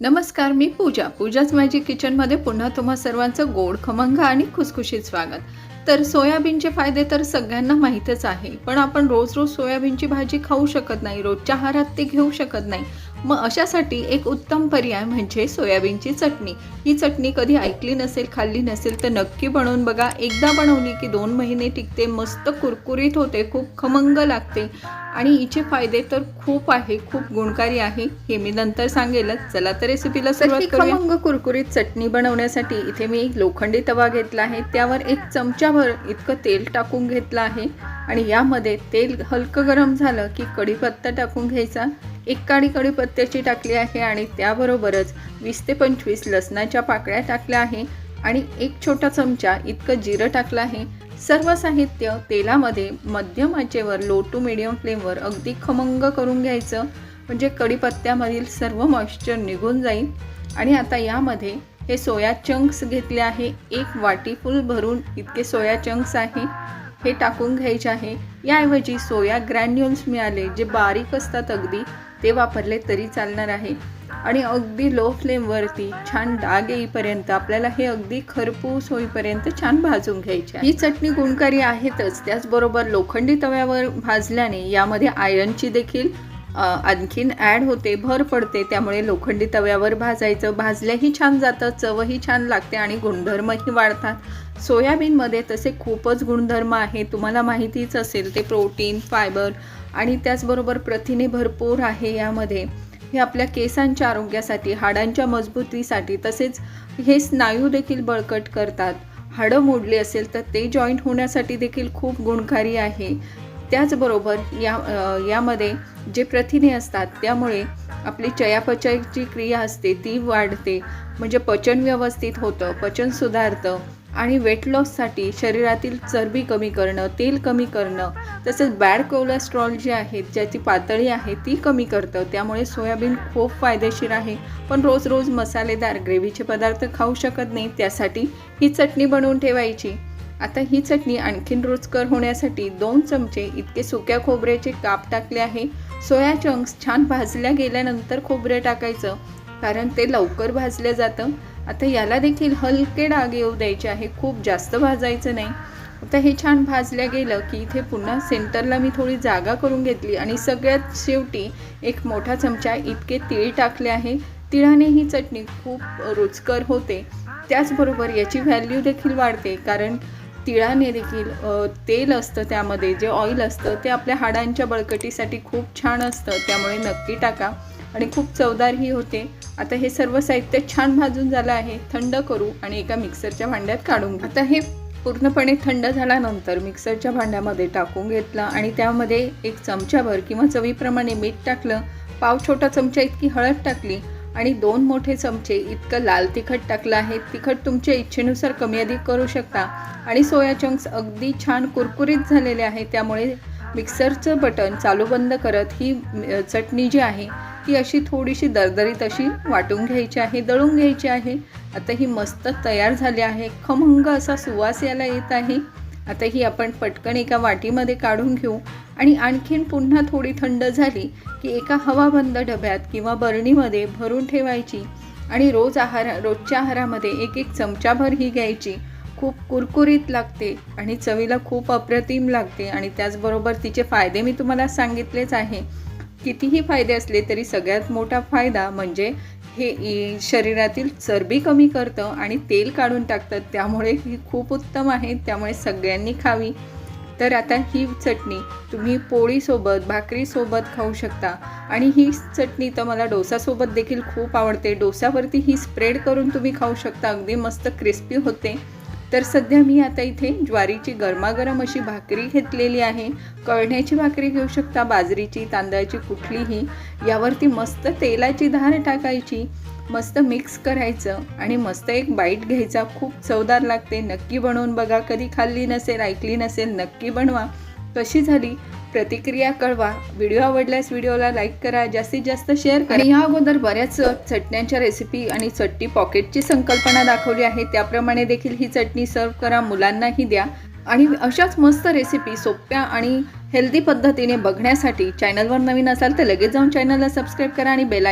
नमस्कार मी पूजा. पूजाच माझी किचनमध्ये पुन्हा तुम्हा सर्वांचं गोड खमंग आणि खुसखुशीत स्वागत. तर सोयाबीनचे फायदे तर सगळ्यांना माहीतच आहे पण आपण रोज रोज सोयाबीनची भाजी खाऊ शकत नाही रोजच्या आहारात ते घेऊ शकत नाही. मग अशासाठी एक उत्तम पर्याय म्हणजे सोयाबीनची चटणी. ही चटणी कधी ऐकली नसेल खाल्ली नसेल तर नक्की बनवून बघा. एकदा बनवली की दोन महिने टिकते मस्त कुरकुरीत होते खूप खमंग लागते. आणि हिचे फायदे तर खूप आहे खूप गुणकारी आहे. हे मी नंतर सांगेलच. चला तर रेसिपीला सुरुवात खमंग कुरकुरीत चटणी बनवण्यासाठी इथे मी एक लोखंडी तवा घेतला आहे. त्यावर एक चमचाभर इतकं तेल टाकून घेतलं आहे. आणि यामध्ये तेल हलकं गरम झालं की कढीपत्ता टाकून घ्यायचा. एक काडी कढीपत्त्याची टाकली आहे आणि त्याबरोबरच वीस ते पंचवीस लसणाच्या पाकळ्या टाकल्या आहे आणि एक छोटा चमचा इतकं जिरं टाकलं आहे. सर्व साहित्य तेलामध्ये मध्यम आचेवर लो टू मिडियम फ्लेमवर अगदी खमंग करून घ्यायचं. म्हणजे कढीपत्त्यामधील सर्व मॉइश्चर निघून जाईल. आणि आता यामध्ये हे सोया चंक्स घेतले आहे. एक वाटीफुल भरून इतके सोया चंक्स आहे. हे टाकून घ्यायचे आहे. याऐवजी सोया ग्रॅन्युल्स मिळाले जे बारीक असतात अगदी ते वापरले तरी चालणार आहे. आणि अगदी लो फ्लेमवरती छान डाग येईपर्यंत आपल्याला हे अगदी खरपूस होईपर्यंत छान भाजून घ्यायचे ही चटणी गुणकारी आहेतच. त्याचबरोबर लोखंडी तव्यावर भाजल्याने यामध्ये आयर्नची देखील आणखीन ॲड होते भर पडते. त्यामुळे लोखंडी तव्यावर भाजायचं भाजल्याही छान जातं चवही छान लागते आणि गुणधर्मही वाढतात. सोयाबीनमध्ये तसे खूपच गुणधर्म आहे तुम्हाला माहितीच असेल ते प्रोटीन फायबर आणि त्याचबरोबर प्रथिने भरपूर आहे यामध्ये. हे आपल्या केसांच्या आरोग्यासाठी हाडांच्या मजबूतीसाठी तसेच हे स्नायू देखील बळकट करतात. हाडं मोडली असेल तर ते जॉईंट होण्यासाठी देखील खूप गुणकारी आहे. त्याचबरोबर या यामध्ये जे प्रथिने असतात त्यामुळे आपली चयापचयची क्रिया असते ती वाढते. म्हणजे पचन व्यवस्थित होतं पचन सुधारतं. आणि वेट लॉससाठी शरीरातील चरबी कमी करणं तेल कमी करणं तसेच बॅड कोलेस्ट्रॉल जे आहे ज्याची पातळी आहे ती कमी करतं. त्यामुळे सोयाबीन खूप फायदेशीर आहे. पण रोज रोज मसालेदार ग्रेव्हीचे पदार्थ खाऊ शकत नाही. त्यासाठी ही चटणी बनवून ठेवायची. आता ही चटणी आणखीन रुचकर होण्यासाठी दोन चमचे इतके सुक्या खोबऱ्याचे काप टाकले आहे. सोया चंक्स छान भाजल्या गेल्यानंतर खोबरे टाकायचं. कारण ते लवकर भाजलं जातं. आता याला देखील हलके डाग येऊ द्यायचे आहे. खूप जास्त भाजायचं नाही. आता हे छान भाजल्या गेलं की इथे पुन्हा सेंटरला मी थोडी जागा करून घेतली आणि सगळ्यात शेवटी एक मोठा चमचा इतके तीळ टाकले आहे. तिळाने ही चटणी खूप रुचकर होते. त्याचबरोबर याची व्हॅल्यू देखील वाढते कारण तिळाने देखील तेल असतं त्यामध्ये जे ऑइल असतं ते आपल्या हाडांच्या बळकटीसाठी खूप छान असतं. त्यामुळे नक्की टाका. आणि खूप चवदारही होते. आता हे सर्व साहित्य छान भाजून झालं आहे. थंड करू आणि एका मिक्सरच्या भांड्यात काढून आता हे पूर्णपणे थंड झाल्यानंतर मिक्सरच्या भांड्यामध्ये टाकून घेतलं आणि त्यामध्ये एक चमच्याभर किंवा चवीप्रमाणे मीठ टाकलं. पाव छोटा चमचा इतकी हळद टाकली आणि दोन मोठे चमचे इतकं लाल तिखट टाकलं आहे. तिखट तुमच्या इच्छेनुसार कमी अधिक करू शकता. आणि सोया चंक्स अगदी छान कुरकुरीत झालेले आहे. त्यामुळे मिक्सरचं बटन चालू बंद करत ही चटणी जी आहे ती अशी थोडीशी दरदरीत अशी वाटून घ्यायची आहे दळून घ्यायची आहे. आता ही मस्त तयार झाली आहे. खमंग असा सुवास याला येत आहे. आता ही आपण पटकन एका वाटीमध्ये काढून घेऊ. आणि आणखीन पुन्हा थोडी थंड झाली की एका हवाबंद डब्यात किंवा बरणीमध्ये भरून ठेवायची आणि रोज आहार रोजच्या आहारामध्ये एक एक चमचाभर ही घ्यायची. खूप कुरकुरीत लागते आणि चवीला खूप अप्रतिम लागते आणि त्याचबरोबर तिचे फायदे मी तुम्हाला सांगितलेच आहे. कितीही फायदे असले तरी सगळ्यात मोठा फायदा म्हणजे हे शरीरातील चरबी कमी करतं आणि तेल काढून टाकतं. त्यामुळे ही खूप उत्तम आहे. त्यामुळे सगळ्यांनी खावी. तर आता ही चटणी तुम्ही पोळीसोबत भाकरीसोबत खाऊ शकता. आणि ही चटणी तर मला डोसासोबत देखील खूप आवडते. डोसावरती ही स्प्रेड करून तुम्ही खाऊ शकता. अगदी मस्त क्रिस्पी होते. तर सध्या मी आता इथे ज्वारीची गरमागरम अशी भाकरी घेतलेली आहे. कळण्याची भाकरी घेऊ शकता बाजरीची तांदळाची कुठलीही. यावरती मस्त तेलाची धार टाकायची मस्त मिक्स करायचं आणि मस्त एक बाईट घ्यायचा. खूप चवदार लागते. नक्की बनवून बघा. कधी खाल्ली नसेल ऐकली नसेल नक्की बनवा. कशी झाली? प्रतिक्रिया कळवा. व्हिडिओ आवडल्यास व्हिडिओला लाईक करा जास्तीत जास्त शेअर करा. या अगोदर बऱ्याच चटण्यांच्या रेसिपी आणि चटणी पॉकेटची संकल्पना दाखवली आहे. त्याप्रमाणे देखील ही चटणी सर्व करा मुलांनाही द्या. आणि अशाच मस्त रेसिपी सोप्या आणि हेल्दी पद्धतीने बघण्यासाठी चॅनलवर नवीन असाल तर लगेच जाऊन चॅनलला सबस्क्राईब करा आणि बेल